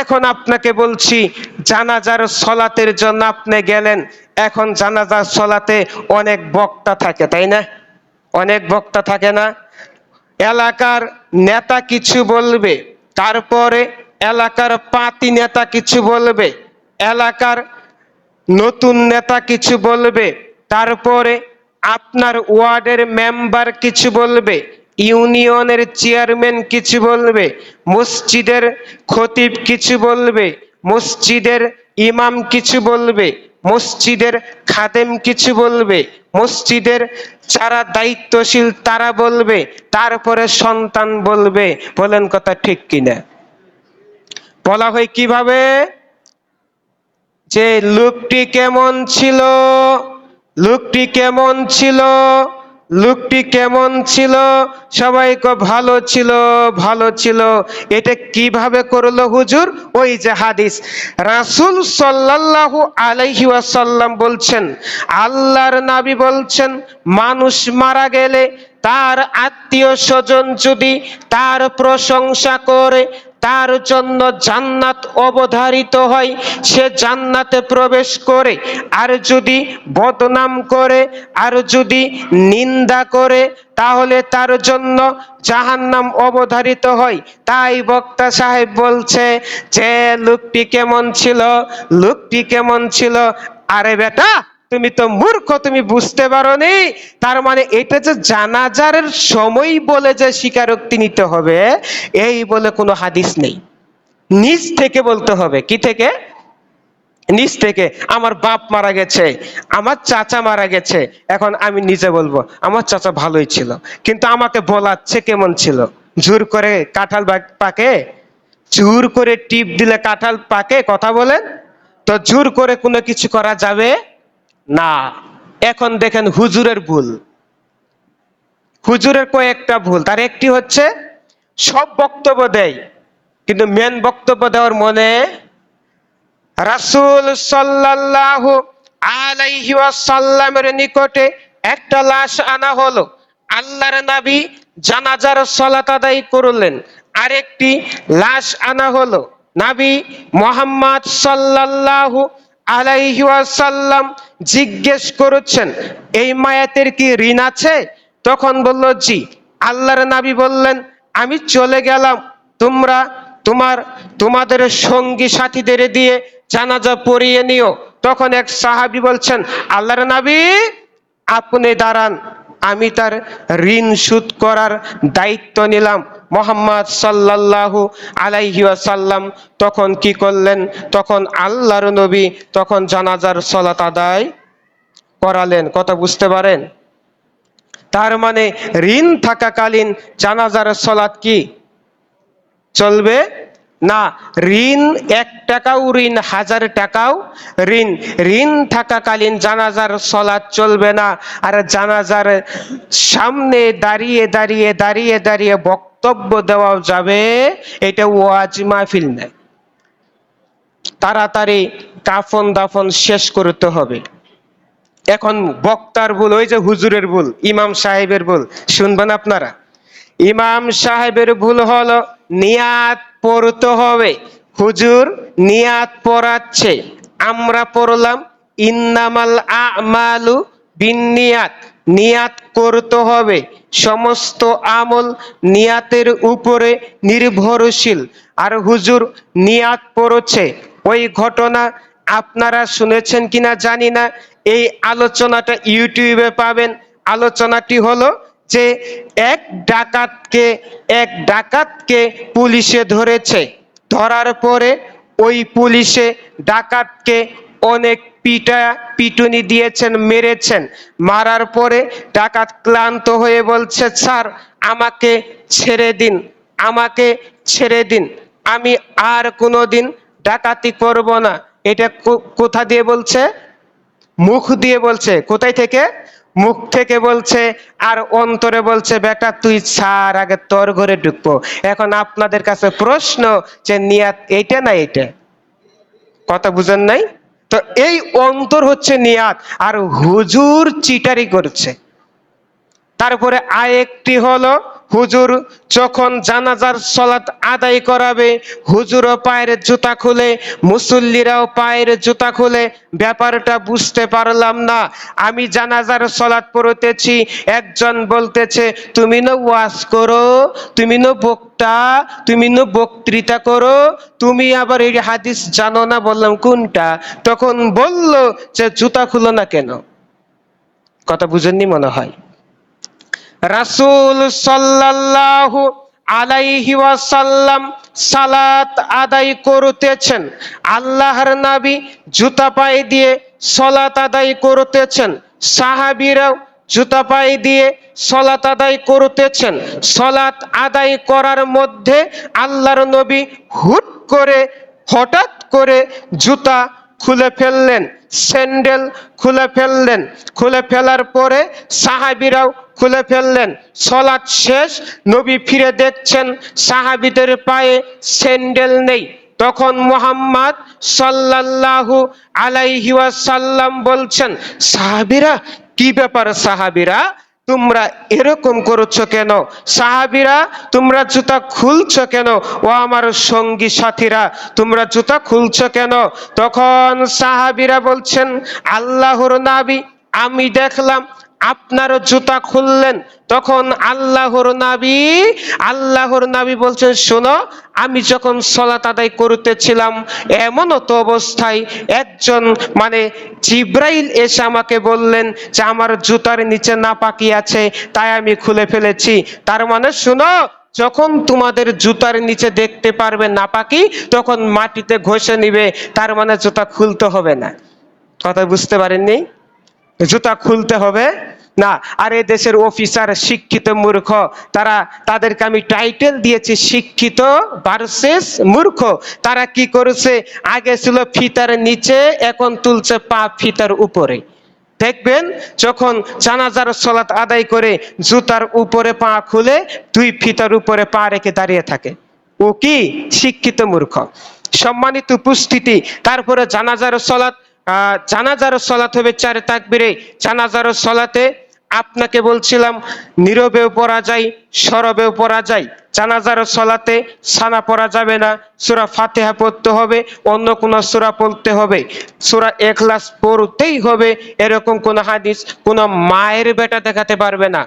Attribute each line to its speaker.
Speaker 1: এখন আপনাকে বলছি, জানাজার সলাতের জন্য আপনি গেলেন, এখন জানাজার সলাতে অনেক বক্তা থাকে, তাই না? অনেক বক্তা থাকে না? এলাকার নেতা কিছু বলবে, তারপরে এলাকার পাতি নেতা কিছু বলবে, এলাকার নতুন নেতা কিছু বলবে, তারপরে আপনার ওয়ার্ডের মেম্বার কিছু বলবে ইউনিয়নের চেয়ারম্যান কিছু বলবে, মসজিদের খতিব কিছু বলবে, মসজিদের ইমাম কিছু বলবে, মসজিদের খাদেম কিছু বলবে, মসজিদের যারা দায়িত্বশীল তারা বলবে, তারপরে সন্তান বলবে। বলেন কথা ঠিক কিনা? বলা হয় কীভাবে? যে লোকটি কেমন ছিল, লোকটি কেমন ছিল? লোকটি কেমন ছিল? সবাই ভালো ছিল ভালো ছিল। এটা কীভাবে করল হুজুর? ওই যে হাদিস। রাসূল সাল্লাল্লাহু আলাইহি ওয়াসাল্লাম বলছেন, আল্লাহর নবী বলছেন, মানুষ মারা গেলে তার আত্মীয় স্বজন যদি তার প্রশংসা করে তার জন্য জান্নাত অবধারিত হয়। সে জান্নাতে প্রবেশ করে, আর যদি বদনাম করে, আর যদি নিন্দা করে, তাহলে তার জন্য জাহান্নাম অবধারিত হয়। তাই বক্তা সাহেব বলছে, যে লোকটি কেমন ছিল? লোকটি কেমন ছিল? আরে বেটা তুমি তো মূর্খ, তুমি বুঝতে পারোনি। তার মানে এটা যে জানাজার সময় বলে যে স্বীকারোক্তি নিতে হবে, এই বলে কোনো হাদিস নেই। নিজ থেকে বলতে হবে। কি থেকে? নিজ থেকে, আমার বাপ মারা গেছে, আমার চাচা মারা গেছে, এখন আমি নিজে বলব, আমার চাচা ভালোই ছিল, কিন্তু আমাকে বলাচ্ছে কেমন ছিল? জোর করে কাঁঠাল পাকে? জোর করে টিপ দিলে কাঁঠাল পাকে? কথা বলেন। তো জোর করে কোনো কিছু করা যাবে? না, এখন দেখেন হুজুরের ভুল। হুজুরের কয়েকটা ভুল, তার একটি হচ্ছে সব বক্তব্য দেয়, কিন্তু মেন বক্তব্য দেওয়ার মনে রাসূল সাল্লাল্লাহু আলাইহি ওয়াসাল্লামের নিকটে একটা লাশ আনা হলো। আল্লাহর নবী জানাজার সালাত আদায় করলেন, আরেকটি লাশ আনা হলো। নবী মোহাম্মদ সাল্লাল্লাহু আলাইহি ওয়াসাল্লাম জিজ্ঞেস করেছেন, এই মায়াতের কি ঋণ আছে? তখন বলল, জি। আল্লাহর নবী বললেন, আমি চলে গেলাম, তোমরা তোমার, তোমাদের সঙ্গী সাথীদের দিয়ে জানাজা পড়িয়ে নিও। তখন এক সাহাবি বলছেন, আল্লাহর নাবি, আপনি দাঁড়ান, আমি তার ঋণ শোধ করার দায়িত্ব নিলাম। মোহাম্মদ সাল্লাল্লাহু আলাইহি ওয়াসাল্লাম তখন কি করলেন? তখন আল্লাহর নবী তখন জানাজার সলাত আদায় করালেন। কথা বুঝতে পারেন? তার মানে ঋণ থাকাকালীন জানাজার সলাৎ কি? চলবে? না, ঋণ এক টাকাও, ঋণ হাজার টাকাও, ঋণ ঋণ থাকাকালীন জানাজার সলাৎ চলবে না। আর জানাজার সামনে দাঁড়িয়ে দাঁড়িয়ে দাঁড়িয়ে দাঁড়িয়ে বক্তব্য দেওয়া যাবে, এটা ওয়াজ মাহফিল নেয়। তাড়াতাড়ি কাফন দাফন শেষ করতে হবে। এখন বক্তার ভুল, ওই যে হুজুরের ভুল, ইমাম সাহেবের ভুল, শুনবেন আপনারা। ইমাম সাহেবের ভুল হলো নিয়াত পড়তে হবে। হুজুর নিয়াত পড়াচ্ছে। আমরা পড়লাম, ইন্নামাল আমালু বিনিয়াত নিয়াত করতে হবে। সমস্ত আমল নিয়াতের উপরে নির্ভরশীল। আর হুজুর নিয়াত পড়ছে। ওই ঘটনা আপনারা শুনেছেন কিনা জানি না। এই আলোচনাটা ইউটিউবে পাবেন। আলোচনাটি হলো যে এক ডাকাতকে এক ডাকাতকে পুলিশে ধরেছে। ধরার পরে ওই পুলিশে ডাকাতকে অনেক পিটা পিটুনি দিয়েছেন, মেরেছেন। মারার পরে ডাকাত ক্লান্ত হয়ে বলছে, স্যার, আমাকে ছেড়ে দিন, আমাকে ছেড়ে দিন। আমি আর কোনোদিন ডাকাতি করব না। এটা কোথা দিয়ে বলছে? মুখ দিয়ে বলছে। কোথায় থেকে? মুখ থেকে বলছে, আর অন্তরে বলছে, বেটা, তুই ছাড়, আগে তোর ঘরে ঢুকবো। এখন আপনাদের কাছে প্রশ্ন যে, নিয়াত এইটা না এইটা? কথা বুঝেন নাই? তো এই অন্তর হচ্ছে নিয়াত আর হুজুর চিটারি করছে। তারপরে আরেকটি হলো হুজুর যখন জানাজার সলাত আদায় করাবে, হুজুরও পায়ের জুতা খুলে, মুসল্লিরাও পায়ের জুতা খুলে, ব্যাপারটা বুঝতে পারলাম না। আমি জানাজার সলাত পড়তেছি, একজন বলতেছে, তুমি না ওয়াজ করো, তুমি না বক্তা, তুমি না বক্তৃতা করো, তুমি আবার এই হাদিস জানো না? বললাম, কোনটা? তখন বলল যে, জুতা খুলো না কেন? কথা বুঝেননি মনে হয়। রাসূল সাল্লাল্লাহু আলাইহি ওয়াসাল্লাম সালাত আদায় করতেছেন। আল্লাহর নবী জুতা পায়ে দিয়ে সলাত আদায় করতেছেন। সাহাবীরাও জুতা পায়ে দিয়ে সলাত আদায় করতেছেন। সলাত আদায় করার মধ্যে আল্লাহর নবী হুট করে, হঠাৎ করে জুতা খুলে ফেললেন। স্যান্ডেল খুলে ফেললেন। খুলে ফেলার পরে সাহাবিরাও খুলে ফেললেন। সলাৎ শেষ, নবী ফিরে দেখছেন সাহাবিদের পায়ে স্যান্ডেল নেই। তখন মোহাম্মদ সাল্লাল্লাহু আলাইহি ওয়াসাল্লাম বলছেন, সাহাবিরা, কি ব্যাপার সাহাবিরা? তোমরা এরকম করছ কেন? সাহাবিরা, তোমরা জুতা খুলছো কেন? ও আমার সঙ্গী সাথীরা, তোমরা জুতা খুলছো কেন? তখন সাহাবিরা বলছেন, আল্লাহর নাবি, আমি দেখলাম আপনার জুতা খুললেন, তখন আল্লাহর নাবি আল্লাহর নাবি বলছেন, শোনো, আমি যখন সলাত আদায় করতেছিলাম এমন তো অবস্থায় একজন মানে জিব্রাইল এসে আমাকে বললেন যে, আমার জুতার নিচে না পাকি আছে, তাই আমি খুলে ফেলেছি। তার মানে শোনো, যখন তোমাদের জুতার নিচে দেখতে পারবে না পাকি তখন মাটিতে ঘষে নিবে, তার মানে জুতা খুলতে হবে না। কথা বুঝতে পারেননি? জুতা খুলতে হবে। না, আর এ দেশের অফিসার শিক্ষিত মূর্খ, তারা, তাদেরকে আমি টাইটেল দিয়েছি, শিক্ষিত ভার্সেস মূর্খ। তারা কি করেছে? আগে ছিল ফিতার নিচে, এখন তুলছে পা ফিতার উপরে। দেখবেন, যখন জানাজার সলাত আদায় করে জুতার উপরে পা খুলে, দুই ফিতার উপরে পা রেখে দাঁড়িয়ে থাকে। ও কি? শিক্ষিত মূর্খ। সম্মানিত উপস্থিতি, তারপরে জানাজার সলাত জানাজার সলাত হবে চারে তাকবিরে। জানাজার সলাতে আপনাকে বলছিলাম, নীরবেও পড়া যায়, সরবেও পড়া যায়। জানাজার সলাতে সানা পড়া যাবে না, সূরা ফাতেহা পড়তে হবে, অন্য কোন সূরা পড়তে হবে। সূরা এখলাস পড়তেই হবে, এরকম কোন হাদিস কোন মায়ের বেটা দেখাতে পারবে না।